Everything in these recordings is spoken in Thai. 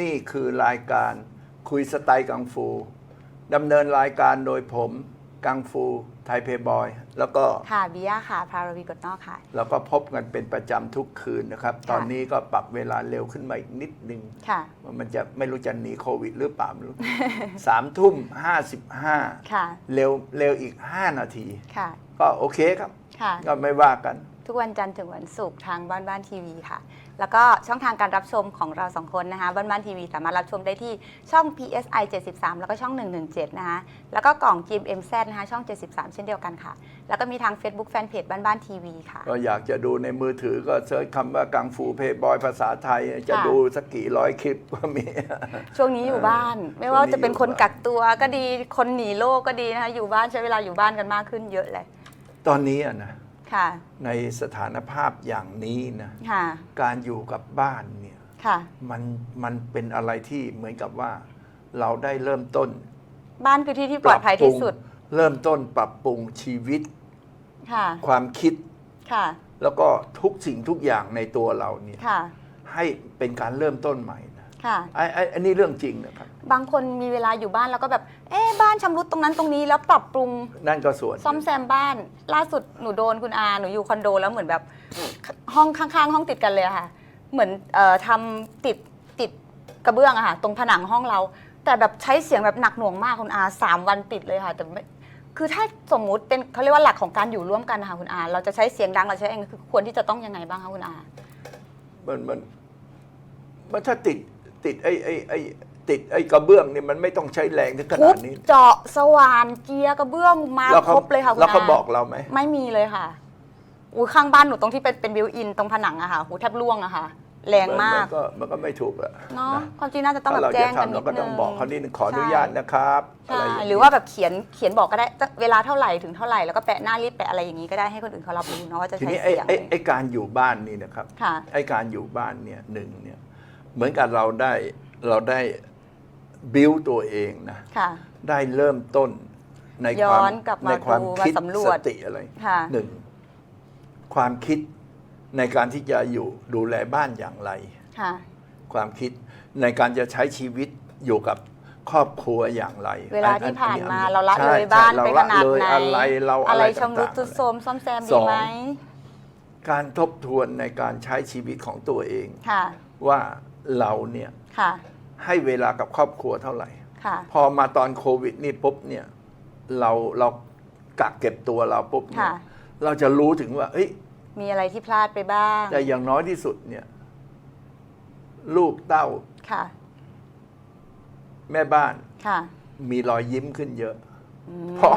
นี่คือรายการคุยสไตล์กังฟูดำเนินรายการโดยผมกังฟูไทยเพย์บอย แล้วก็ค่ะบิยาค่ะ พารวีกดนอกค่ะเราก็พบกันเป็นประจำทุกคืนนะครับ ตอนนี้ก็ปรับเวลาเร็วขึ้นมาอีกนิดนึงค่ะว่ามันจะไม่รู้จะหนีโควิดหรือเปล่าไม่รู้สามทุ่มห้าสิบห้าค่ะเร็วเร็วอีก5นาทีค่ะ ก็โอเคครับค่ะก็ไม่ว่ากัน ทุกวันจันทร์ถึงวันศุกร์ทางบ้านบ้านทีวีค่ะ แล้วก็ช่องทางการรับชมของเราสองคนนะคะบ้านบ้านทีวีสามารถรับชมได้ที่ช่อง PSI 73 แล้วก็ช่อง 117 นะคะ แล้วก็กล่อง GMMZ นะคะช่อง 73 เช่นเดียวกันค่ะ แล้วก็มีทาง Facebook Fanpage บ้านบ้านทีวีค่ะ ก็อยากจะดูในมือถือก็เซิร์ชคำว่ากังฟูเพย์บอยภาษาไทย จะค่ะ ดูสักกี่ร้อยคลิปก็มี ช่วงนี้อยู่บ้าน ไม่ว่าจะเป็นคนช่วงนี้อยู่บ้านกักตัวก็ดีคนหนีโรคก็ดีนะคะอยู่บ้านใช้เวลาอยู่บ้านกันมากขึ้นเยอะเลย ตอนนี้อะนะ ค่ะ ในสถานภาพอย่างนี้นะค่ะการอยู่กับบ้านเนี่ยค่ะ มันมันเป็นอะไรที่เหมือนกับว่า เราได้เริ่มต้นบ้านคือที่ที่ปลอดภัยที่สุด เริ่มต้นปรับปรุงชีวิตค่ะ ความคิดค่ะ แล้วก็ทุกสิ่งทุกอย่างในตัวเราเนี่ยค่ะ ให้เป็นการเริ่มต้นใหม่นะ ค่ะ ไอ้ไอ้อันนี้เรื่องจริงนะครับ บางคนมีเวลาอยู่บ้านแล้วก็แบบ เอ๊ะบ้านชำรุดตรงนั้นตรงนี้แล้วปรับปรุงนั่นก็ส่วนหนึ่งซ่อมแซมบ้าน ล่าสุดหนูโดนคุณอาหนูอยู่คอนโดแล้วเหมือนแบบห้องข้างๆ ห้องติดกันเลยอะค่ะ เหมือนเอ่อทำติดติดกระเบื้องอะค่ะตรงผนังห้องเรา แต่แบบใช้เสียงแบบหนักหน่วงมากคุณอาสามวันติดเลยค่ะ แต่ไม่คือถ้าสมมุติเป็นเขาเรียกว่าหลักของการอยู่ร่วมกันนะคะคุณอา เราจะใช้เสียงดังเราใช้เองคือควรที่จะต้องยังไงบ้างคะคุณอา มันมันมันถ้าติด ติดไอ้ไอ้ไอ้ติดไอ้กระเบื้องเนี่ยมันไม่ต้องใช้แรงถึงขทุนาบดนี้ เจาะสว่านเจียกระเบื้องมาแล้วคเขารบเลยค่ะคุณแล้วเขาอาบอกเราไหม ไม่มีเลยค่ะอุ้ยข้างบ้านหนูตรงที่เป็นเป็นบิวอินตรงผนังอะค่ะหูแทบร่วงอะค่ะ แรงมากนก็มันก็ไม่ถูกอะเนาะนะความจริงน่าจะต้องถ้าแบบเราแจ้จะงกันทำนิเราดก็นึต้องงบอกเขานิดนึงขออนุใช่ญาตนะครับอะใช่ไรย่งนี้หรือว่าแบบเขียนเขียนบอกก็ได้เวลาเท่าไหร่ถึงเท่าไหร่แล้วก็แปะหน้ารีบแปะอะไรอย่างนี้ก็ได้ให้คนอื่นเขารับรู้เนาะว่าจะทีใช้นี้ไอ้เสียงไอ้ไอ้การอยู่บ้านนี่นะครับค่ะ ไอ้การอยู่บ้านเนี่ยหนึ่งเนี่ย เหมือนกับเราได้เราได้บิวตัวเองนะค่ะ ได้เริ่มต้นในย้ความอนกลับมาในความดูมาคิดสำรวจสติอะไรค่ะ หนึ่งความคิดในการที่จะอยู่ดูแลบ้านอย่างไร ค่ะ ความคิดในการจะใช้ชีวิตอยู่กับครอบครัวอย่างไรเวลาอัที่อัผ่านมาอัเราละใช่เลยบ้านใช่ไปเรขนาดละเลยไหนอะไรเราอะอะไรไรชำรุดต่างๆ ทรุดโทรมซ่อมแซมสดีอง ไหมการทบทวนในการใช้ชีวิตของตัวเอง ค่ะ ว่า เราเนี่ยค่ะ ให้เวลากับครอบครัวเท่าไหร่ ค่ะ พอมาตอนโควิดนี่ปุ๊บเนี่ยเราเรากักเก็บตัวเราปุ๊บเนี่ยค่ะ เราจะรู้ถึงว่าเอ้ย มีอะไรที่พลาดไปบ้าง แต่อย่างน้อยที่สุดเนี่ย ลูกเต้าค่ะ แม่บ้านค่ะมีรอยยิ้มขึ้นเยอะ อืม เพราะ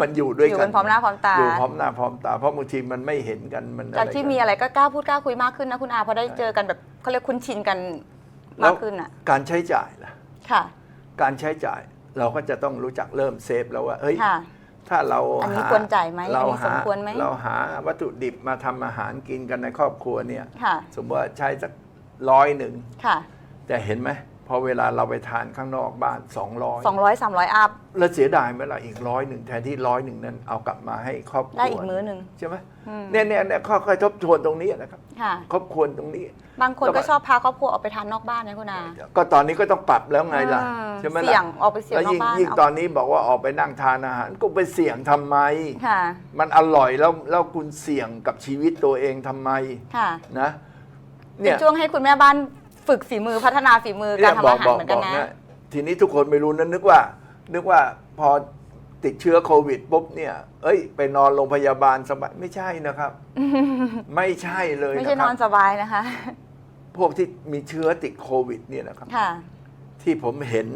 มันอยู่ด้วยอยู่กักันนพร้อมหน้าพร้อมตา อยู่พร้อมหน้าพร้อมตา เพราะบางทีมันไม่เห็นกันมันอะไรจากที่กันมีอะไรก็กล้าพูดกล้าคุยมากขึ้นนะคุณอาเพราะได้เจอกันแบบ เขาเรียกคุ้นชินกันมากขึ้นอะ การใช้จ่ายล่ะ ค่ะ การใช้จ่ายเราก็จะต้องรู้จักเริ่มเซฟแล้วว่าเฮ้ย ค่ะ ถ้าเราอันนี้หาควรจ่ายไหมเราอันนี้หาสมควรไหม เราหาวัตถุดิบมาทำอาหารกินกันในครอบครัวเนี่ย ค่ะ สมมติว่าใช้สักร้อยหนึ่ง ค่ะ แต่เห็นไหม พอเวลาเราไปทานข้างนอกบ้าน 200สองร้อยสามร้อยอัพ แล้วเสียดายไหมล่ะอีกร้อยหนึ่งแทนที่ร้อยหนึ่งนั้นเอากลับมาให้ครอบครัวได้อีกมื้อหนึ่งใช่ไหมอืมเนี่ยเนี่ยเนี่ยค่อยๆทบทวนตรงนี้นะครับค่ะครบควรตรงนี้ บางคนแล้วก็ก็ชอบพาครอบครัวออกไปทานนอกบ้านนะคุณอาก็ตอนนี้ก็ต้องปรับแล้วไงล่ะอืมใช่ไหมเสี่ยล่ะงออกไปเสี่ยงแล้วนอกยิ่งบ้านยิ่งเอาตอนนี้บอกว่าออกไปนั่งทานอาหารก็ไปเสี่ยงทำไมค่ะมันอร่อยแล้วแล้วคุณเสี่ยงกับชีวิตตัวเองทำไมค่ะนะเป็เนี่นยช่วงให้คุณแม่บ้าน ฝึกฝีมือพัฒนาฝีมือการทำอาหารเหมือนกันนะทีทีนี้ทุกคนไม่รู้นะนึกว่า นึกว่าพอติดเชื้อโควิดปุ๊บเนี่ย เอ้ย ไปนอนโรงพยาบาลสบายไม่ใช่นะครับ ไม่ใช่เลยไม่นะใช่คนรัอบนสบายนะคะ พวกที่มีเชื้อติดโควิด เนี่ยนะครับค่ะที่ผมเห็น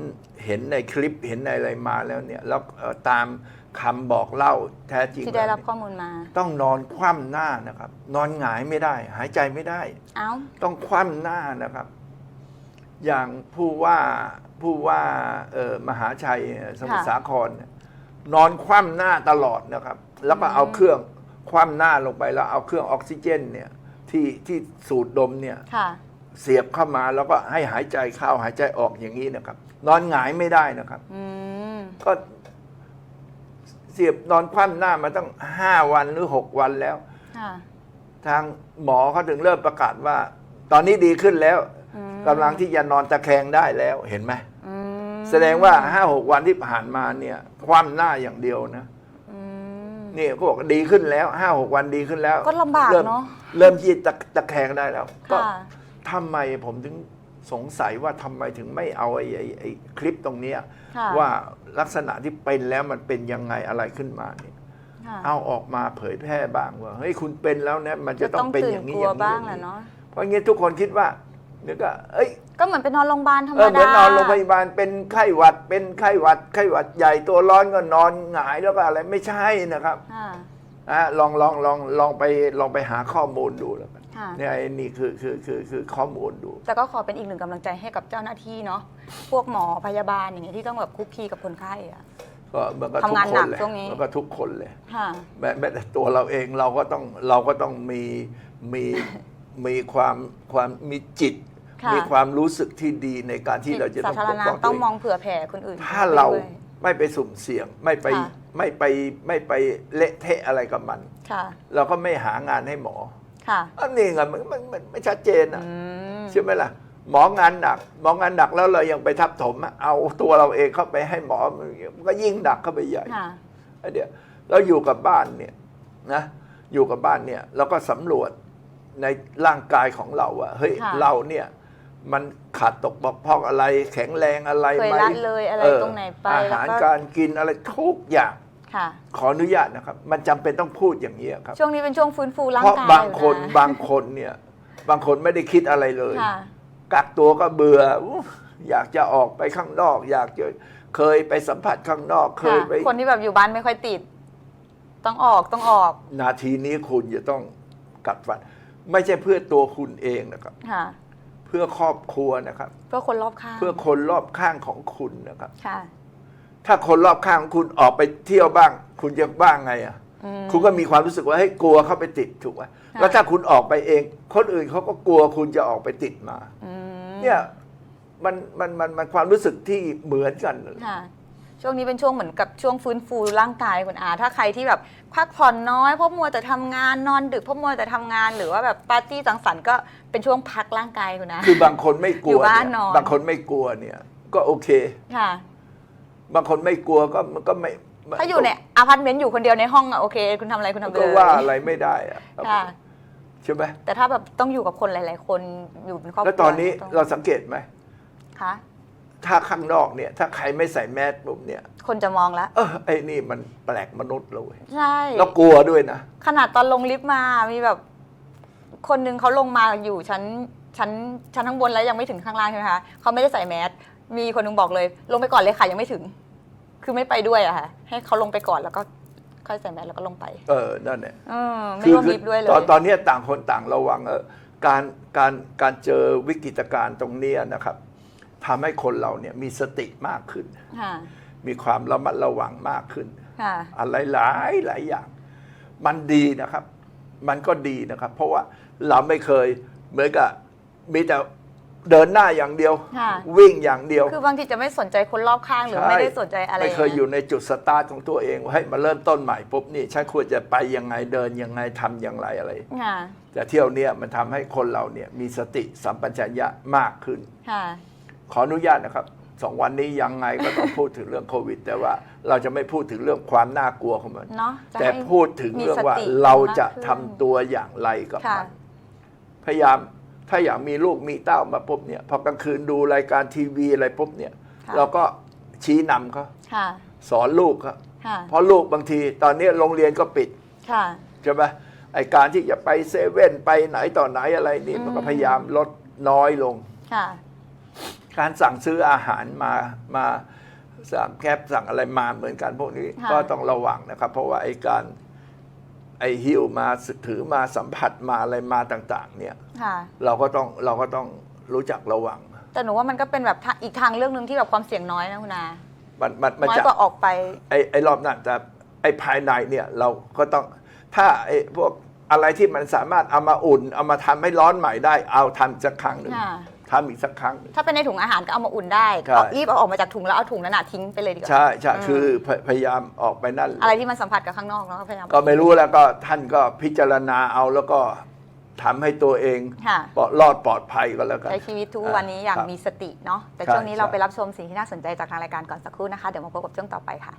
เห็นในคลิปเห็นในอะไรมาแล้วเนี่ยแล้วเอ่อตามคำบอกเล่าแท้จริงที่ได้รับแล้วข้อมูลมาเนี่ยต้องนอนคว่ำหน้านะครับ นอนหงายไม่ได้ หายใจไม่ได้ เอ้าต้องคว่ำหน้านะครับ อย่างผู้ว่าผู้ว่าเอ่อมหาชัยสมุทรค่ะสาครเนี่ยนอนคว่ำหน้าตลอดนะครับ แล้วก็เอาเครื่องคว่ำหน้าลงไปแล้วเอาเครื่องออกซิเจนเนี่ยที่ที่สูดดมเนี่ยค่ะ เสียบเข้ามาแล้วก็ให้หายใจเข้าหายใจออกอย่างนี้นะครับ นอนหงายไม่ได้นะครับ อืม ก็เสียบนอนคว่ำหน้ามาตั้งห้าวันหรือหกวันแล้ว ค่ะ ทางหมอเขาถึงเริ่มประกาศว่า ตอนนี้ดีขึ้นแล้วอืม กำลังที่จะนอนตะแคงได้แล้วเห็นไหมอืมแสดงว่าห้าหกวันที่ผ่านมาเนี่ยคว่ำหน้าอย่างเดียวนะอืม นี่เขาบอกดีขึ้นแล้วห้าหกวันดีขึ้นแล้วก็ลำบากริ่มเนอะ เริ่มที่ตะตะแคงได้แล้ว ก็ค่ะทำไมผมถึงสงสัยว่าทำไมถึงไม่เอาไอ้ไอ้ไอ้คลิปตรงเนี้ย ค่ะว่าลักษณะที่เป็นแล้วมันเป็นยังไงอะไรขึ้นมาเนี่ยค่ะเอาออกมาเผยแพร่บ้างว่าเฮ้ยคุณเป็นแล้วนะมันจะต้องเป็นอย่างนี้ตื่อนย่างกลัวนี้บ้างอย่แหละนี้เนาะเพราะงี้ทุกคนคิดว่า เนี่ยก็เอ้ยก็เหมือนไปนอนโรงพยาบาลธรรมเออดาเหมือนนอนโรงพยาบาลเป็นไข้หวัด เป็นไข้หวัด ไข้หวัดใหญ่ตัวร้อนก็นอนหงายแล้วก็อะไรไม่ใช่นะครับค่ะอะลองลองลองลองไปลองไปหาข้อมูลดูแล้วกันค่ะ เนี่ยไอ้นี่คือคือคือคือข้อมูลดู แต่ก็ขอเป็นอีกหนึ่งกำลังใจให้กับเจ้าหน้าที่เนาะ พวกหมอพยาบาลอย่างเงี้ยที่ต้องแบบคุกคีกับคนไข้อะ ก็มันก็ทุกทำงานคหนันกเลยช่วงนี้ มันก็ทุกคนเลย ค่ะ แม้แม้แต่ตัวเราเองเราก็ต้องเราก็ต้องมีมีมีความความมีจิต ค่ะมีความรู้สึกที่ดีในการที่เราจะสาต้องธารปกณะป้องต้ตัอวงเอมองงเผื่อแผ่คนอื่นถ้าเราด้วย ไม่ไปสุ่มเสี่ยงไม่ไปค่ะ ไม่ไปไม่ไปเละเทะอะไรกับมัน ค่ะ เราก็ไม่หางานให้หมอค่ะอันนี้ไงมันมันมันไม่ชัดเจนอะ อืมใช่ไหมล่ะ หมองานหนัก หมองานหนักแล้วเรายังไปทับถมอะเอาตัวเราเองเข้าไปให้หมอมันก็ยิ่งหนักเข้าไปใหญ่ค่ะ ไอ้เดี๋ยวเราอยู่กับบ้านเนี่ยนะอยู่กับบ้านเนี่ยเราก็สำรวจในร่างกายของเราอะเฮ้ยค่ะ เราเนี่ย มันขาดตกบกพร่องอะไร แข็งแรงอะไรเคยไหมละเลยอะไรตรงไหนไปอาแล้วหารก็ การกินอะไรทุกอย่าง ค่ะ ขออนุญาตนะครับ มันจำเป็นต้องพูดอย่างนี้ยครับ ช่วงนี้เป็นช่วงฟื้นฟูร่างเพราะกายบางคนอยู่ะบางคนเนี่ยบางคนไม่ได้คิดอะไรเลย ค่ะ กักตัวก็เบื่ออู้อยากจะออกไปข้างนอก อยากจะเคยไปสัมผัสข้างนอกเคยค่ะไปคนที่แบบอยู่บ้านไม่ค่อยติด ต้องออกต้องออกนาทีนี้คุณจะต้องกัดฟัน ไม่ใช่เพื่อตัวคุณเองนะครับ ค่ะ เพื่อครอบครัวนะครับ เพื่อคนรอบข้างเพื่อคนรอบข้างของคุณนะครับ ค่ะ ถ้าคนรอบข้างของคุณออกไปเที่ยวบ้าง คุณจะบ้างไงอะ อืม คุณก็มีความรู้สึกว่าให้ยกลัวเข้าไปติดถูกไหมค่ะแล้วถ้าคุณออกไปเอง คนอื่นเขาก็กลัวคุณจะออกไปติดมา อืมเนี่ยมันมันมันมันความรู้สึกที่เหมือนกัน ค่ะ ช่วงนี้เป็นช่วงเหมือนกับช่วงฟื้นฟูร่างกายคุณอา ถ้าใครที่แบบ พักผ่อนน้อยเพราะมัวแต่ทำงานนอนดึกเพราะมัวแต่ทำงาน หรือว่าแบบปาร์ตี้สังสรรค์ก็เป็นช่วงพักร่างกายคุณอาคือบางคนไม่กลัอยู่วบ้านเนี่ยนอน บางคนไม่กลัวเนี่ย ก็โอเค ค่ะ บางคนไม่กลัวก็มันก็ไม่ถ้าอยู่ในอพาร์ตเมนต์อยู่คนเดียวในห้องอะโอเค คุณทำอะไรคุณทำไปก็เลยว่าอะไรไม่ได้อะค่ะ ใช่ไหมแต่ถ้าแบบต้องอยู่กับคนหลาย ๆ คนอยู่เป็นครอบครัวแล้วตอนนี้งเราสังเกตไหมค่ะ ถ้าข้างนอกเนี่ย ถ้าใครไม่ใส่แมสปุ๊บเนี่ยคนจะมองแล้วเออไอ้นี่มันแปลกมนุษย์เลยใช่ แล้วกลัวด้วยนะ ขนาดตอนลงลิฟต์มา มีแบบ คนหนึ่งเขาลงมาอยู่ชั้นชั้นชั้นข้างบนแล้วยังไม่ถึงข้างล่างใช่ไหมคะเขาไม่ได้ใส่แมส มีคนหนึงบอกเลย ลงไปก่อนเลยค่ะยังไม่ถึง คือไม่ไปด้วยอะค่ะ ให้เขาลงไปก่อนแล้วก็ค่อยใส่แมสแล้วก็ลงไป เออนั่นแหละเออไม่ร่วมลิฟต์ด้วยเลย ตอนตอนเนี้ยต่างคนต่างระวังเออการการการเจอวิกฤตการณ์ตรงเนี้ยนะครับ ทำให้คนเราเนี่ยมีสติมากขึ้น ค่ะ มีความระมัดระวังมากขึ้น ค่ะ อะไรหลายหลายอย่าง มันดีนะครับ มันก็ดีนะครับ เพราะว่าเราไม่เคยเหมือนกับมีแต่เดินหน้าอย่างเดียว ค่ะ วิ่งอย่างเดียว คือบางทีจะไม่สนใจคนรอบข้างหรือใช่ไม่ได้สนใจอะไรไม่เคยอยู่ในจุดสตาร์ทของตัวเองว่าให้มาเริ่มต้นใหม่ปุ๊บนี่ฉันควรจะไปยังไงเดินยังไงทำอย่างไรอะไร ค่ะ แต่เที่ยวเนี้ยมันทำให้คนเราเนี่ยมีสติสัมปชัญญะมากขึ้น ค่ะ ขออนุญาตนะครับสองวันนี้ยังไงก็ต้องพูดถึงเรื่องโควิด แต่ว่าเราจะไม่พูดถึงเรื่องความน่ากลัวของมัน เนาะจะแต่ให้พูดถึงเรื่องว่ามีสติเราจะมากขึ้นทำตัวอย่างไรกับค่ะ มัน พยายามถ้าอยากมีลูกมีเต้ามาปุ๊บเนี่ยพอกลางคืนดูรายการทีวีอะไรปุ๊บเนี่ย ค่ะ เราก็ชี้นำเขาค่ะ สอนลูกเขาค่ะ เพราะลูกบางทีตอนนี้โรงเรียนก็ปิด ค่ะ ใช่ไหมไอการที่จะไปเซเว่นไปไหนต่อไหนอะไรนี่อืมมันก็พยายามลดน้อยลง ค่ะ การสั่งซื้ออาหารมามาสั่งแคปสั่งอะไรมาเหมือนกันพวกนี้ค่ะ ก็ต้องระวังนะครับ เพราะว่าไอการไอหิวมาถือมาสัมผัสมาอะไรมาต่าง ๆ เนี่ย ค่ะ เราก็ต้องเราก็ต้องรู้จักระวัง แต่หนูว่ามันก็เป็นแบบทางอีกทางเรื่องหนึ่งที่แบบความเสี่ยงน้อยนะคุณอามันมันมันน้อยจะกว่าออกไป ไอไอรอบนั้นแต่ไอภายในเนี่ยเราก็ต้องถ้าไอพวกอะไรที่มันสามารถเอามาอุ่น เอามาทำให้ร้อนใหม่ได้เอาทำสักครั้งหนึ่ง ค่ะ ทำอีกสักครั้งหนึ่งถ้าเป็นในถุงอาหารก็เอามาอุ่นได้ใช่ เอารีบเอาออกมาจากถุงแล้วเอาถุงนั้นนะทิ้งไปเลยดีกว่า ใช่ใช่อืมคือพยพยายามออกไปนั่น อะไรที่มันสัมผัสกับข้างนอกเนาะก็พยายาม ก็ไม่รู้แล้วก็ท่านก็พิจารณาเอาแล้วก็ทำให้ตัวเองค่ะ ปลอดรอดปลอดภัยก็แล้วกัน ใช้ชีวิตทุกวันนี้อย่างครับมีสติเนาะแต่ใช่ช่วงนี้เราใช่ ไปรับชมสิ่งที่น่าสนใจจากทางรายการก่อนสักครู่นะคะ เดี๋ยวมาพบกับช่วงต่อไปค่ะ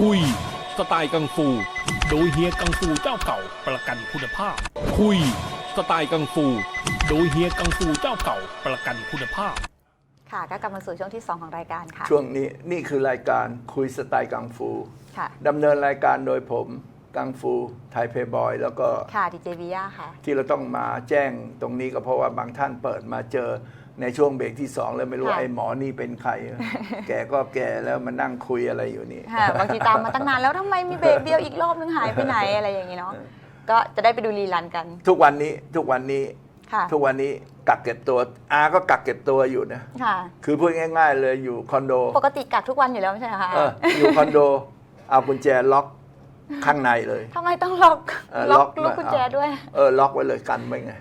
คุย สไตล์กังฟู โดยเฮียกังฟูเจ้าเก่าประกันคุณภาพ คุย สไตล์กังฟู โดยเฮียกังฟูเจ้าเก่าประกันคุณภาพ ค่ะก็กลับมาสู่ช่วงที่ 2 ของรายการค่ะ ช่วงนี้นี่คือรายการคุยสไตล์กังฟูค่ะ ดำเนินรายการโดยผมกังฟูไทยเพย์บอยแล้วก็ค่ะดีเจวิยาค่ะ ที่เราต้องมาแจ้งตรงนี้ก็เพราะว่าบางท่านเปิดมาเจอในช่วงเบรกที่สองแล้วไม่รู้ว่าค่ะ ไอ้หมอนี่เป็นใคร แกก็แก่แล้วมานั่งคุยอะไรอยู่นี่ ค่ะบางทีตามมาตั้งนานแล้วทำไมมีเบรกเดียวอีกรอบนึงหายไปไหนอะไรอย่างนี้เนาะก็จะได้ไปดูรีลันกัน ทุกวันนี้ทุกวันนี้ ค่ะ ทุกวันนี้กักเก็บตัวอาก็กักเก็บตัวอยู่นะค่ะ คือพูดง่ายๆเลยอยู่คอนโดปกติกักทุกวันอยู่แล้วไม่ใช่เหรอคะเอออยู่คอนโด เอากุญแจล็อกข้างในเลยทำไมต้องล็อกเออล็อกล็อกลูกกุญแจด้วย เออล็อกไว้เลยกันไว้ไง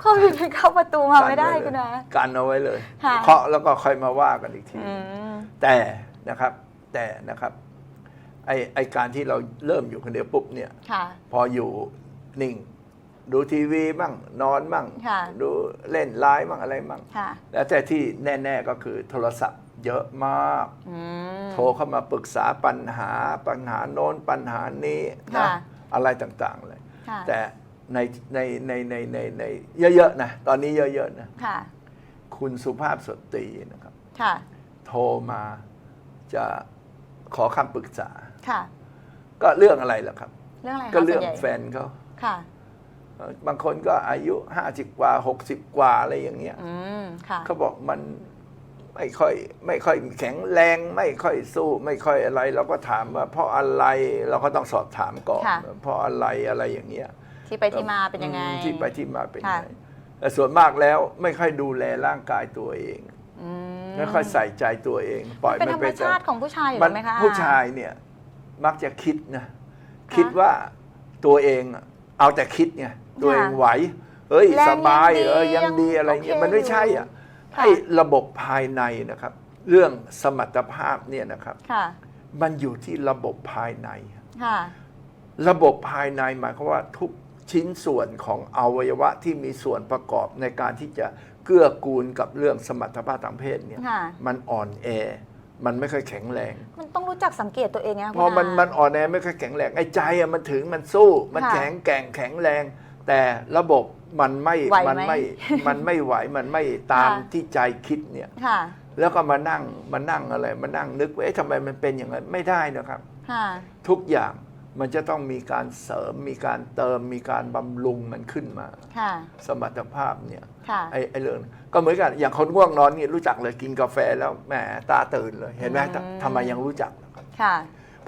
โควิดมันเข้าประตูมาไม่ได้กันว้คุณเลยอากันเอาไว้เลยค่ะ เคาะแล้วก็ค่อยมาว่ากันอีกที อืม แต่นะครับแต่นะครับไอไอการที่เราเริ่มอยู่คนเดียวปุ๊บเนี่ย ค่ะ พออยู่นิ่ง ดูทีวีบ้างนอนบ้างค่ะ ดูเล่นไลน์บ้างอะไรบ้างค่ะ แล้วแต่ที่แน่ๆก็คือโทรศัพท์เยอะมาก อืม โทรเข้ามาปรึกษาปัญหาปัญหาโน้นปัญหานี้นะค่ะ อะไรต่างๆเลย ค่ะแต่ในในในในในในเยอะๆนะตอนนี้เยอะๆนะค่ะ คุณสุภาพสตรีนะครับ ค่ะ โทรมาจะขอคำปรึกษา ค่ะ ก็เรื่องอะไรล่ะครับ เรื่องอะไรคะก็เรื่องส่วนใหญ่แฟนเขาค่ะเอ่อ บางคนก็อายุห้าสิบกว่าหกสิบกว่าอะไรอย่างเงี้ยอืมค่ะ เขาบอกมันไม่ค่อยไม่ค่อยแข็งแรงไม่ค่อยสู้ ไม่ค่อยอะไร เราก็ถามว่าเพราะอะไรเราก็ต้องสอบถามก่อนค่ะ เพราะอะไรอะไรอย่างเงี้ยที่ไปที่มาเป็นยังไง อืมที่ไปที่มาเป็นยังไงค่ะ แต่ส่วนมากแล้วไม่ค่อยดูแลร่างกายตัวเอง อืมไม่ค่อยใส่ใจตัวเอง ปล่อยเป็นมัธนรรไปมชาติของผู้ชายอยู่มัแล้วไหมคะผู้ชายเนี่ยมักจะคิดนะ คิดว่าตัวเองอะเอาแต่คิดไง ตัวเองไหวเฮ้ยแรงสบายงดีเออยังดีอะไรเงี้ยโอเคมันไม่ใช่อะค่ะ ให้ระบบภายในนะครับ เรื่องสมรรถภาพเนี่ยนะครับ ค่ะ มันอยู่ที่ระบบภายใน ค่ะ ระบบภายในหมายความว่าทุกชิ้นส่วนของอวัยวะที่มีส่วนประกอบในการที่จะเกื้อกูลกับเรื่องสมรรถภาพทางเพศเนี่ยค่ะ มันอ่อนแอ มันไม่ค่อยแข็งแรง มันต้องรู้จักสังเกตตัวเองไงพอมันคุณามันอ่อนแอไม่ค่อยแข็งแรงไอ้ใจอะมันถึงมันสู้ มันค่ะ แข็งแกร่งแข็งแรง แต่ระบบมันไม่ไหวไหมมันไม่มันไม่ไหวมันไม่ตามค่ะ ที่ใจคิดเนี่ย ค่ะ แล้วก็มานั่งมานั่งอะไรมานั่งนึกว่าเอ๊ะทำไมมันเป็นอย่างนั้นไม่ได้นะครับ ค่ะ ทุกอย่างมันจะต้องมีการเสริมมีการเติมมีการบำรุงมันขึ้นมา ค่ะ สมรรถภาพเนี่ยค่ะ ไอ้ไอ้เรื่องก็เหมือนกันอย่างคนง่วงนอนนี่รู้จักเลยกินกาแฟแล้วแหมตาตื่นเลยเห็นไหมอืม ทำไมยังรู้จักค่ะ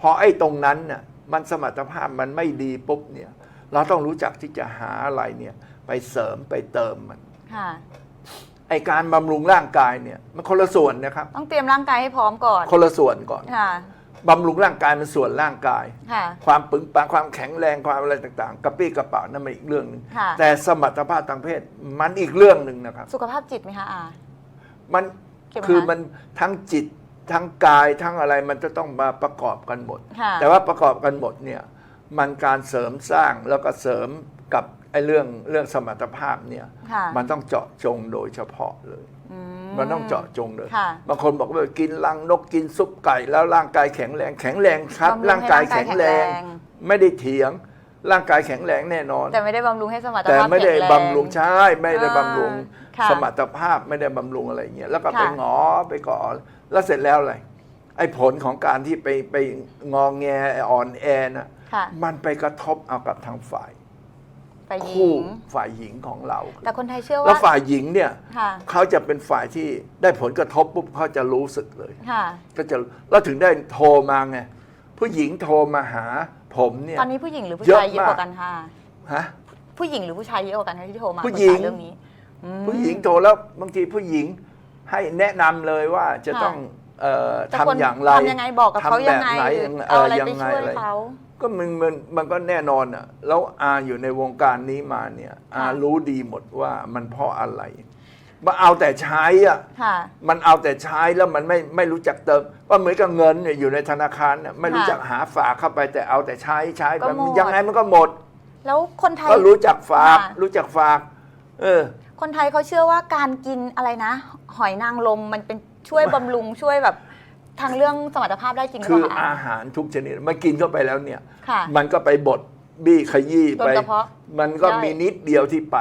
พอไอ้ตรงนั้นน่ะมันสมรรถภาพมันไม่ดีปุ๊บเนี่ย เราต้องรู้จักที่จะหาอะไรเนี่ยไปเสริมไปเติมมัน ค่ะ ไอ้การบำรุงร่างกายเนี่ยมันคนละส่วนนะครับ ต้องเตรียมร่างกายให้พร้อมก่อน คนละส่วนก่อนค่ะ บำรุงร่างกายมันส่วนร่างกาย ค่ะ ความปึงปังความแข็งแรงความอะไรต่างๆ กระปี้กระเป๋านั่นมันอีกเรื่องหนึ่งค่ะ แต่สมรรถภาพทางเพศมันอีกเรื่องหนึ่งนะครับ สุขภาพจิตไหมคะอา มันเกี่ยวไหมคะคือมันทั้งจิตทั้งกายทั้งอะไรมันจะต้องมาประกอบกันหมด ค่ะ แต่ว่าประกอบกันหมดเนี่ย มันการเสริมสร้างแล้วก็เสริมกับไอ้เรื่องเรื่องสมรรถภาพเนี่ย ค่ะมันต้องเจาะจงโดยเฉพาะเลย อืมันต้องเจาะจงเลย ค่ะ บางคนบอกว่ากินลังนกกินซุปไก่แล้วร่างกายแข็งแรงแข็งแรงครับ บำรุงให้ร่างกายแข็งแรง ร่างกายแข็งแรง ไม่ได้เถียง ร่างกายแข็งแรงแน่นอน แต่ไม่ได้บำรุงให้สมรรถแต่ภาพไม่ได้แข็งแรงบำรุงใช่ไม่ได้บำรุงอ่าค่ะ สมรรถภาพไม่ได้บำรุงอะไรเงี้ยแล้วก็ไปค่ะ งอไปก่อแล้วเสร็จแล้วอะไรไอ้ผลของการที่ไปไปงองแงอ่อนแอนะ ค่ะ มันไปกระทบเอากับทางฝ่ายไปหญิคู่ง ฝ่ายหญิงของเรา แต่คนไทยเชื่อแล้วว่าฝ่ายหญิงเนี่ยค่ะ เขาจะเป็นฝ่ายที่ได้ผลกระทบปุ๊บเขาจะรู้สึกเลย ค่ะ ก็จะแล้วถึงได้โทรมาไงผู้หญิงโทรมาหาผมเนี่ย ตอนนี้ผู้หญิงหรือผู้เยอะชายเยอะกว่ามากันค่ะ ฮะ ผู้หญิงหรือผู้ชายเยอะกว่ากันคะที่โทรมาผู้หญิง ปรึกษาเรื่องนี้อืม ผู้หญิงโทรแล้วบางทีผู้หญิงให้แนะนำเลยว่าจะค่ะต้องเอ่อแต่คนทำอย่างไรทำยังไงบอกกับเขาทำยังไงแบบหนหรือยังเอาอะไรยัไปงไงช่วยอะไรเขา ก็มันมันมันก็แน่นอนอะแล้วอาอยู่ในวงการนี้มาเนี่ยอาค่ะรู้ดีหมดว่ามันเพราะอะไรมาเอาแต่ใช้อะค่ะ มันเอาแต่ใช้แล้วมันไม่ไม่รู้จักเติมว่าเหมือนกับเงินเนี่ยอยู่ในธนาคารเนี่ยไม่รู้จักหาฝากเข้าไปแต่เอาแต่ใช้ใช้ก็ไปหมด ยังไงมันก็หมด แล้วคนไทย ก็รู้จักฝาก ค่ะ รู้จักฝาก เออ คนไทยเขาเชื่อว่าการกินอะไรนะ หอยนางรมมันเป็นช่วยบำรุงช่วยแบบ ทางเรื่องสมรรถภาพได้จริงหรือคือเปล่าคะอาหารทุกชนิดมากินเข้าไปแล้วเนี่ย ค่ะ มันก็ไปบดบี้ขยี้โดนไปกระเพาะมันก็ย่อยมีนิดเดียวที่ไป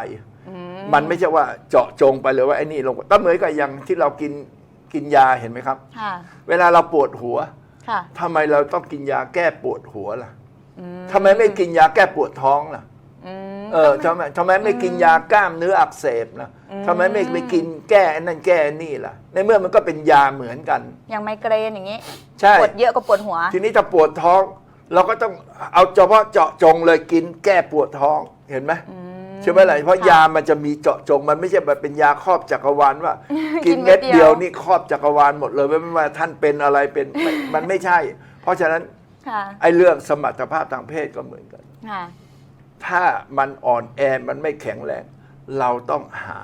อืมันไม่ใช่ว่าเจาะจงไปเลยว่าไอ้นี่ลงก็เหมือนกับอย่างที่เรากินกินยาเห็นไหมครับ ค่ะ เวลาเราปวดหัวค่ะ ทำไมเราต้องกินยาแก้ปวดหัวล่ะอืทำไมไม่กินยาแก้ปวดท้องล่ะอืม เออทำไมทำไมไม่กินยากล้ามเนื้ออักเสบล่ะอืมทำไมไม่ไปกินแก้ไอ้นั่นแก้ไอ้นี่ล่ะ ในเมื่อมันก็เป็นยาเหมือนกัน อย่างไมเกรนอย่างนี้ใช่ ปวดเยอะกว่าปวดหัว ทีนี้ถ้าปวดท้อง เราก็ต้องเอาเฉพาะเจาะจงเลยกินแก้ปวดท้องเห็นไหมใช่ไหมล่ะเพราะค่ะยามันจะมีเจาะจงมันไม่ใช่แบบเป็นยาครอบจักรวาลว่า กิกินนเม็เม็ดดเดีเดียยววนี่ครอบจักรวาลหมดเลยไม่ว่าท่านเป็นอะไรเป็นไม่มันไม่ใช่ เพราะฉะนั้นค่ะไอ้เรื่องสมรรถภาพทางเพศก็เหมือนกัน ค่ะ ถ้ามันอ่อนแอมันไม่แข็งแรง เราต้องหา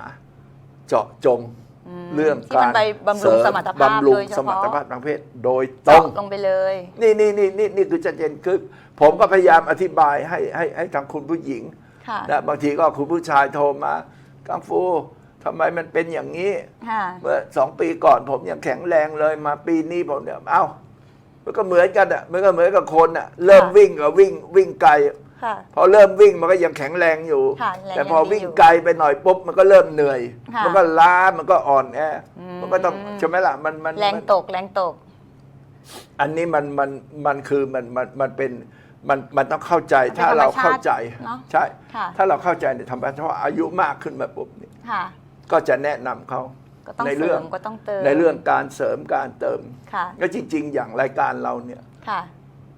เจาะจงอืมเรื่องที่มักานรไปบำรุงสมรรถภาพบำรุงโดยเฉพาะสมรรถภาพทางเพศ โดยตรงเจาะลงไปเลย นี่นี่นี่นี่นี่คือชัดเจนคือ ผมก็พยายามอธิบายให้ให้ให้ทางคุณผู้หญิงค่ะนะบางทีก็คุณผู้ชายโทรมากังฟูทำไมมันเป็นอย่างนี้ค่ะเมื่อสองปีก่อนผมยังแข็งแรงเลยมาปีนี้ผมเนี่ยเอ้ามันก็เหมือนกันอะมันก็เหมือนกับคนอะ เริ่มค่ะวิ่งกับวิ่งวิ่งไกล ค่ะ พอเริ่มวิ่งมันก็ยังแข็งแรงอยู่ ค่ะแรงแต่พอยังดีวิ่งอยู่ไกลไปหน่อยปุ๊บมันก็เริ่มเหนื่อย ค่ะ มันก็ล้ามันก็อ่อนแออมมันก็ต้องใช่ไหมล่ะมันมันแรงมัน ตกแรงตก อันนี้มันมันมันคือมันมันมันเป็นมันมันต้องเข้าใจมันเป็นถ้าเราธรรมชาติเข้าใจเนอะใช่ ค่ะ ถ้าเราเข้าใจในธรรมชาติเพราะอายุมากขึ้นมาปุ๊บเนี่ยค่ะ ก็จะแนะนำเขาก็ต้องในเสเรื่ริองมก็ต้องเติมในเรื่องการเสริมการเติม ค่ะ ก็จริง ๆ อย่างรายการเราเนี่ย ค่ะ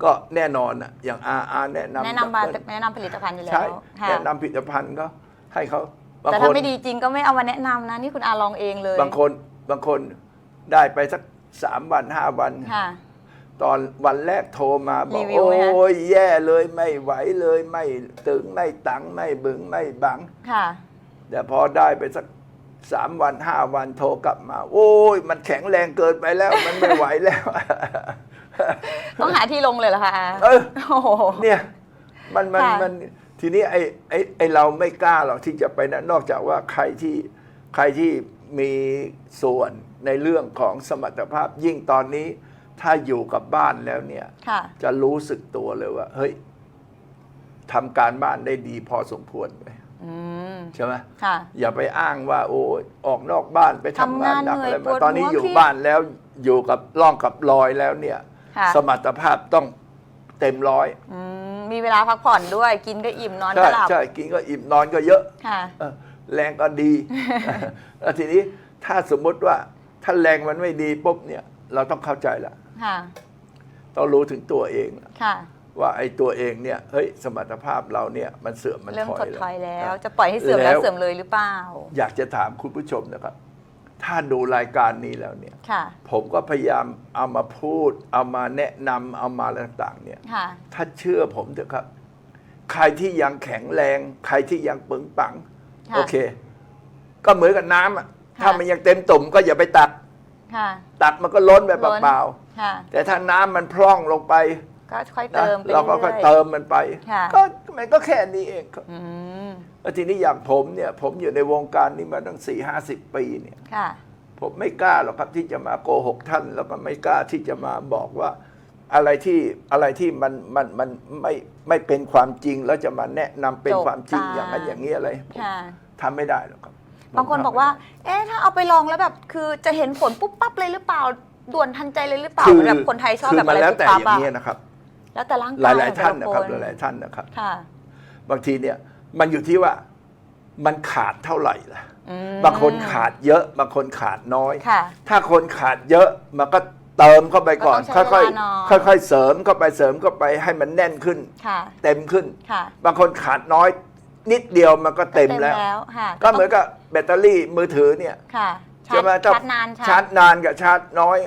ก็แน่นอนอะอย่างอาอาแนะนำแนะนำมาแบบแนะนำผลิตภัณฑ์อยู่แล้ใช่วค่ะแนะนำผลิตภัณฑ์ก็ให้เขาบางแต่คถ้านไม่ดีจริงก็ไม่เอามาแนะนำนะนี่คุณอาลองเองเลยบางคนบางคนได้ไปสักสามวันห้าวัน ค่ะ ตอนวันแรกโทรมาบรีอกวิวโอ้ไหมคะยแย่เลยไม่ไหวเลยไม่ตึงไม่ตังไม่บึงไม่บัง ค่ะ แต่พอได้ไปสักสามวันห้าวันโทรกลับมา โอ้ย มันแข็งแรงเกินไปแล้ว มันไม่ไหวแล้ว ต้องหาที่ลงเลยเหรอคะอาเออ โอ้โห เนี่ยมันมันค่ะ มันทีนี้ไอ้ไอ้ไอ้เราไม่กล้าหรอกที่จะไปนะนอกจากว่าใครที่ใครที่มีส่วนในเรื่องของสมรรถภาพยิ่งตอนนี้ ถ้าอยู่กับบ้านแล้วเนี่ย ค่ะ จะรู้สึกตัวเลยว่า เฮ้ยทำการบ้านได้ดีพอสมควรไหมอืม ใช่ไหมค่ะ อย่าไปอ้างว่า โอ้ยออกนอกบ้านไปทำงานหนักทำงานเหนื่อยอะไรปมาวดตอนนี้หัวอยู่เครียด บ้านแล้วอยู่กับร่องกับรอยแล้วเนี่ย ค่ะ สมรรถภาพต้องเต็มร้อยอืมมีเวลาพักผ่อนด้วย กินก็อิ่มนอนใช่ก็หลับใช่กินก็อิ่มนอนก็เยอะ ค่ะ เออแรงก็ดี แล้วทีนี้ถ้าสมมุติว่าถ้าแรงมันไม่ดีปุ๊บเนี่ย เราต้องเข้าใจละค่ะต้องรู้ถึงตัวเองละค่ะ ว่าไอ้ตัวเองเนี่ยเฮ้ยสมรรถภาพเราเนี่ยมันเสื่อมมันเริ่มถอยถดถอยแล้วอะจะปล่อยให้เสื่อมแล้แล้ววเสื่อมเลยหรือเปล่า อยากจะถามคุณผู้ชมนะครับ ถ้าดูรายการนี้แล้วเนี่ย ค่ะ ผมก็พยายามเอามาพูด เอามาแนะนำเอามาอะไรต่างๆ เนี่ย ค่ะ ถ้าเชื่อผมเถอะครับ ใครที่ยังแข็งแรง ใครที่ยังปึงปัง ค่ะโอเค ก็เหมือนกับน้ำอะค่ะถ้ามันยังเต็มตุ่มก็อย่าไปตัก ค่ะ ตักมันก็ล้นไปล้น เปล่าค่ะ ๆแต่ถ้าน้ำมันพร่องลงไปก็ค่อยนะเติมไปเราก็เรื่ค่ออยยเติมมันไป ค่ะ ก็มันก็แค่นี้เองครับๆอืม แล้วทีนี้อย่างผมเนี่ยผมอยู่ในวงการนี้มาตั้งสี่ห้าสิบปีเนี่ย ค่ะ ผมไม่กล้าหรอกครับที่จะมาโกหกท่าน แล้วก็ไม่กล้าที่จะมาบอกว่า อะไรที่อะไรที่มันมันมันไม่ไม่เป็นความจริงแล้วจะมาแนะนำเป็นจบความจริงตา อย่างนั้นอย่างนี้อะไรผมค่ะ ทำไม่ได้หรอกครับบางคนบอกว่า เอ๊ะ ถ้าเอาไปลองแล้วแบบ คือจะเห็นผลปุ๊บปั๊บเลยหรือเปล่า ด่วนทันใจเลยหรือเปล่าคือเหมือนแบบคนไทยชอบคืแบบมัอะไรแล้วปุ๊บแต่ปั๊บอย่างอะนี้นะครับ แล้วแต่ร่างหกายลาย ๆ ท่านขนะองครับแต่ละหลาย ๆ ท่านนะครับ ค่ะ บางทีเนี่ย มันอยู่ที่ว่ามันขาดเท่าไหร่ล่ะ อืม บางคนขาดเยอะ บางคนขาดน้อย ค่ะถ้าคนขาดเยอะมันก็เติมเข้าไปก่อน ก็ต้องใช้ค่อยเวลาหน่อยๆค่อย ๆ เสริมเข้าไปเสริมเข้าไปให้มันแน่นขึ้น ค่ะ เต็มขึ้น ค่ะบางคนขาดน้อย นิดเดียวมันก็เต็มแล้ว ค่ะก็เหมือนกับแบตเตอรี่มือถือเนี่ยค่ะชาใช่ไหมร์จถ้ชาร์จนานชาร์จนานกับชาร์จน้อย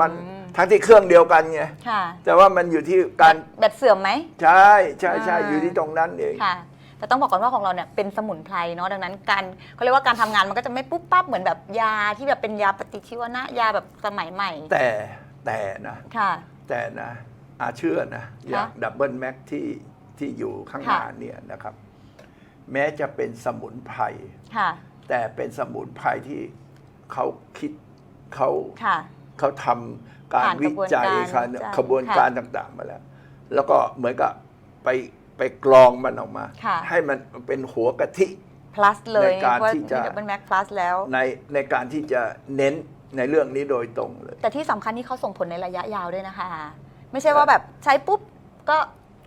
มันอืมทั้งที่เครื่องเดียวกันไงค่ะแต่ว่ามันอยู่ที่การแบตเสื่อมไหม ใช่ใช่ใช่อ่า อยู่ที่ตรงนั้นเอง ค่ะ แต่ต้องบอกก่อนว่าของเราเนี่ยเป็นสมุนไพรเนาะดังนั้นการเขาเรียกว่าการทำงานมันก็จะไม่ปุ๊บปั๊บเหมือนแบบยาที่แบบเป็นยาปฏิชีวนะยาแบบสมัยใหม่แต่แต่นะ ค่ะ แต่นะอาเชื่อนะ อย่างดับเบิลแม็กที่ที่อยู่ข้างหน้าค่ะ เนี่ยนะครับ แม้จะเป็นสมุนไพรค่ะแต่เป็นสมุนไพรที่เขาคิดเขาค่ะ เขาทำการผ่านวิจัยกระบวนการการวิจัยขบวนการต่าง ๆ มาแล้ว แล้วก็เหมือนกับไป ไปกรองมันออกมา ค่ะ ให้มันเป็นหัวกะทิ plus เลยในการว่าที่จะ ดับเบิลแม็ก plus แล้ว ในในการที่จะเน้นในเรื่องนี้โดยตรงเลย แต่ที่สำคัญที่เขาส่งผลในระยะยาวด้วยนะคะ ไม่ใช่ว่าแบบใช้ปุ๊บก็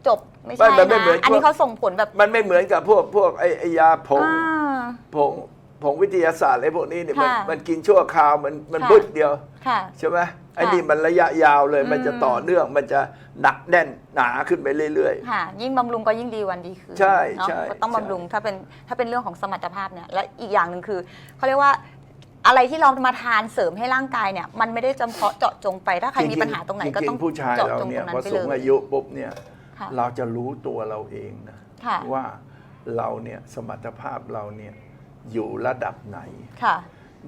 จบไม่ใช่ไม่มันไม่นะเหมือนอันนี้เขาส่งผลแบบมันไม่เหมือนกับพวกพวกไอ้ไอ้ยาผงอ่า ผงผงวิทยาศาสตร์อะไรพวกนี้เนี่ยมันค่ะมันกินชั่วคราวมันมันค่ะ บึ้ดเดียว ค่ะ ใช่ไหม ไอ้นี่มันระยะยาวเลย มันจะอืมต่อเนื่องมันจะหนักแน่นหนาขึ้นไปเรื่อย ค่ะ ยิ่งบำรุงก็ยิ่งดีวันดีคืนใช่เนาะใช่ก็ต้องใช่ บำรุงถ้าเป็นถ้าเป็นเรื่องของสมรรถภาพเนี่ยและอีกอย่างหนึ่งคือเขาเรียกว่าอะไรที่เรามาทานเสริมให้ร่างกายเนี่ย มันไม่ได้จำเพาะเจาะจงไปถ้าใครมีปัญหาตรงไหนก็จต้องๆผู้ชายเจาะเราจงเนี่ตยรงนั้พอนไปสูเลงยอายุปุ๊บเนี่ยค่ะ เราจะรู้ตัวเราเองนะค่ะ ว่าเราเนี่ยสมรรถภาพเราเนี่ยอยู่ระดับไหน ค่ะ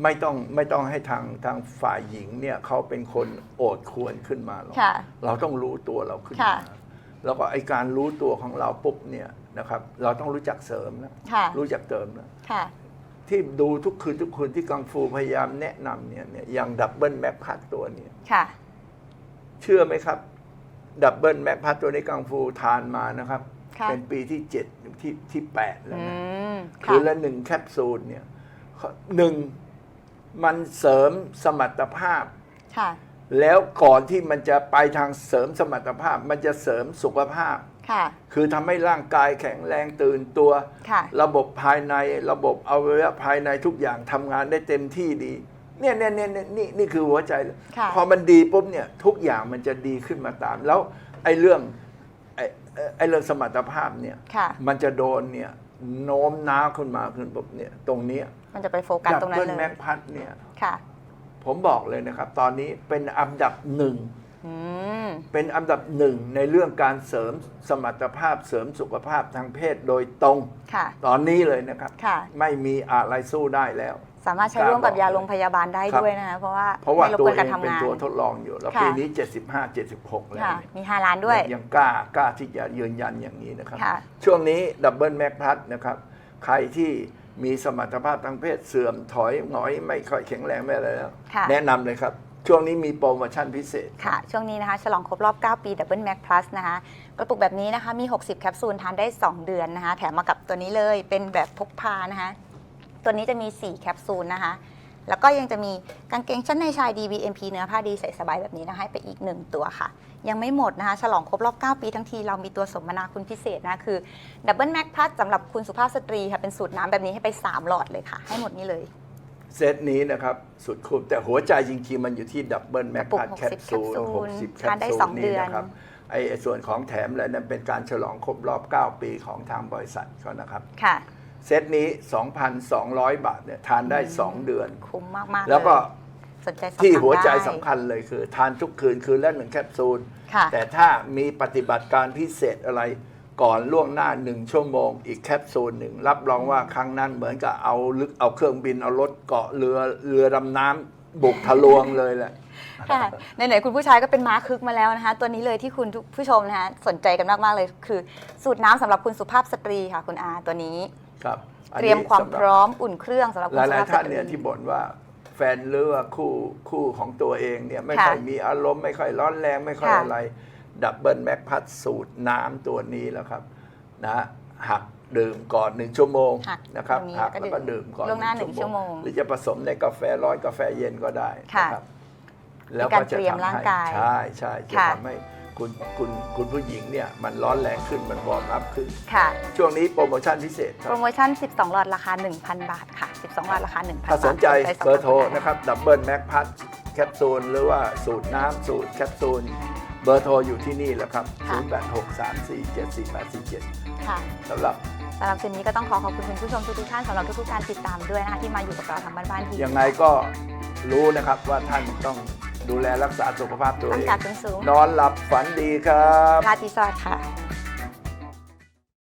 ไม่ต้องไม่ต้องให้ทางทางฝ่ายหญิงเนี่ยเขาเป็นคนโอดควรขึ้นมาหรอกค่ะเราต้องรู้ตัวเราขึ้นค่ะมาแล้วก็ไอการรู้ตัวของเราปุ๊บเนี่ยนะครับ เราต้องรู้จักเสริมนะค่ะ รู้จักเติมนะค่ะ ที่ดูทุกคืนทุกคืนที่กังฟูพยายามแนะนำเนี่ยเนี่ยอย่างดับเบิลแม็กพัดตัวเนี่ย ค่ะ เชื่อไหมครับ ดับเบิลแม็กพัดตัวนี้กังฟูทานมานะครับ ค่ะ เป็นปีที่เจ็ดที่ที่แปดแล้วอืนะ มคืนละหนึ่งแคปซูลเนี่ยหนึ่ง มันเสริมสมรรถภาพ ค่ะ แล้วก่อนที่มันจะไปทางเสริมสมรรถภาพ มันจะเสริมสุขภาพ ค่ะ คือทำให้ร่างกายแข็งแรงตื่นตัว ค่ะ ระบบภายในระบบอวัยวะภายในทุกอย่างทำงานได้เต็มที่ดี เนี่ยเนี่ยเนี่ยเนี่ยนี่นี่คือหัวใจเลยค่ะ พอมันดีปุ๊บเนี่ยทุกอย่างมันจะดีขึ้นมาตาม แล้วไอ้เรื่องไอ้ไอ้ไอ้เรื่องสมรรถภาพเนี่ย ค่ะ มันจะโดนเนี่ย โน้มน้าวขึ้นมาขึ้นปุ๊บเนี่ยตรงเนี้ยมันจะไปโฟกัสดับตรงนั้เบินลเลยแม็กพัดเนี่ย ค่ะ ผมบอกเลยนะครับ ตอนนี้เป็นอันดับหนึ่ง อืม เป็นอันดับหนึ่งในเรื่องการเสริมสมรรถภาพเสริมสุขภาพทางเพศโดยตรง ค่ะ ตอนนี้เลยนะครับ ค่ะ ไม่มีอะไรสู้ได้แล้ว สามารถใช้ร่วมกับยาโรงพยาบาลได้ครับด้วยนะคะเพราะว่าเพราะว่าไม่รบตัวกวนเอการงทำเป็นงาน ตัวทดลองอยู่ แล้วค่ะ ปีนี้ 75 76 แล้วค่ะ เนี่ยมีฮาลานด้วย ยังกล้ากล้าที่จะยืนยันอย่างนี้นะครับ ค่ะ ช่วงนี้ดับเบิลแม็กพัดนะครับ ใครที่มีสมรรถภาพทางเพศเสื่อมถอยหงอยไม่ค่อยแข็งแรงไม่อะไรแล้ว ค่ะ แนะนำเลยครับ ช่วงนี้มีโปรโมชั่นพิเศษ ค่ะ ช่วงนี้นะคะ ฉลองครบรอบ 9 ปี Double Mac Plus นะคะ กระปุกแบบนี้นะคะ มี 60 แคปซูล ทานได้ 2 เดือนนะคะ แถมมากับตัวนี้เลย เป็นแบบพกพานะคะ ตัวนี้จะมี 4 แคปซูลนะคะ แล้วก็ยังจะมีกางเกงชั้นในชาย DVMP เนื้อผ้าดีใส่สบายแบบนี้นะคะให้ไปอีก 1 ตัวค่ะ ยังไม่หมดนะคะ ฉลองครบรอบ 9 ปีทั้งที เรามีตัวสมนาคุณพิเศษนะ คือ Double Mac Plus สำหรับคุณสุภาพสตรีค่ะ เป็นสูตรน้ำแบบนี้ให้ไป 3 หลอดเลยค่ะ ให้หมดนี้เลย เซตนี้นะครับ สุดคุ้มแต่หัวใจจริงๆ มันอยู่ที่ดับเบิลแม็กกระปุกพัดแคป60ซูลแคปซูล60 แคปทานได้ซูลสองเดืนี้อน นะครับไอ้ไอ้ส่วนของแถมอะไรนั้นเป็นการฉลองครบรอบ 9 ปีของทางบริษัทเขานะครับ ค่ะ เซตนี้ 2,200 บาทเนี่ยทานได้ 2 เดือน คุ้มมากๆแล้วก็เยสนใจสอบถามที่หัวใจได้ สำคัญเลยคือ ทานทุกคืนคืนละหนึ่งแคปซูล ค่ะ แต่ถ้ามีปฏิบัติการพิเศษอะไรก่อนล่วงหน้าหนึ่งชั่วโมง อีกแคปซูลหนึ่งรับรองว่าครั้งนั้นเหมือนกับเอาลึกเอาเครื่องบินเอารถเกาะเรือเรือดำน้ำบุกทะลวงเลยแหละ ค่ะไหนๆคุณผู้ชายก็เป็นม้าคึกมาแล้วนะคะ ตัวนี้เลยที่คุณผู้ชมนะคะสนใจกันมากๆเลย คือสูตรน้ำสำหรับคุณสุภาพสตรีค่ะ คุณอาตัวนี้ ครับอันเตนี้รียมความสำหพร้อมอุ่นเครื่องสำหรับหคุณสุลายภาพๆสท่านตรี เนี่ยที่บ่นว่าแฟนหรือว่าคู่คู่ของตัวเองเนี่ยไม่ค่ะค่อยมีอารมณ์ไม่ค่อยร้อนแรงไม่ค่อยค่ะ อะไรดับเบิลแม็กพัดสูตรน้ำตัวนี้แล้วครับนะหักดื่มก่อนหนึ่งชั่วโมงหักนะครับตรงนี้หักแล้วก็แล้วก็ดื่มก่อนล่วงหน้าหนึ่งชั่วโมง หรือจะผสมในกาแฟร้อนกาแฟเย็นก็ได้ค่ะนะครับเป็นการเตรียมร่างกายใช่ใช่จะค่ะ ทำให้ คุณคุณคุณผู้หญิงเนี่ยมันร้อนแรงขึ้นมันวอร์มอัพขึ้น ค่ะ ช่วงนี้โปรโมชั่นพิเศษครัโปบรโมชั่น 12 หลอดราคา 1,000 บาทค่ะ 12 หลอดราคา 1,000 บาทถ้าสนใจสองเบอร์โทรได้นะครับดับเบิลแม็กพัทแคปซูลหรือว่าสูตรน้ำสูตรแคปซูลเบอร์โทรอยู่ที่นี่แหละครับ 0863474847 ค่ะสำหรับสำหรับคืนนี้ก็ต้องขอขอบคุณคุณผู้ชมทุกๆท่านสำหรับทุกๆการติดตามด้วยนะคะที่มาอยู่กับเราทางบ้านๆทียังไงก็รู้นะครับว่าท่านต้อง ดูแลรักษาสุขภาพตัวต้อเองงจากสูงนอนหลับฝันดีครับ ราตรีสวัสดิ์ค่ะ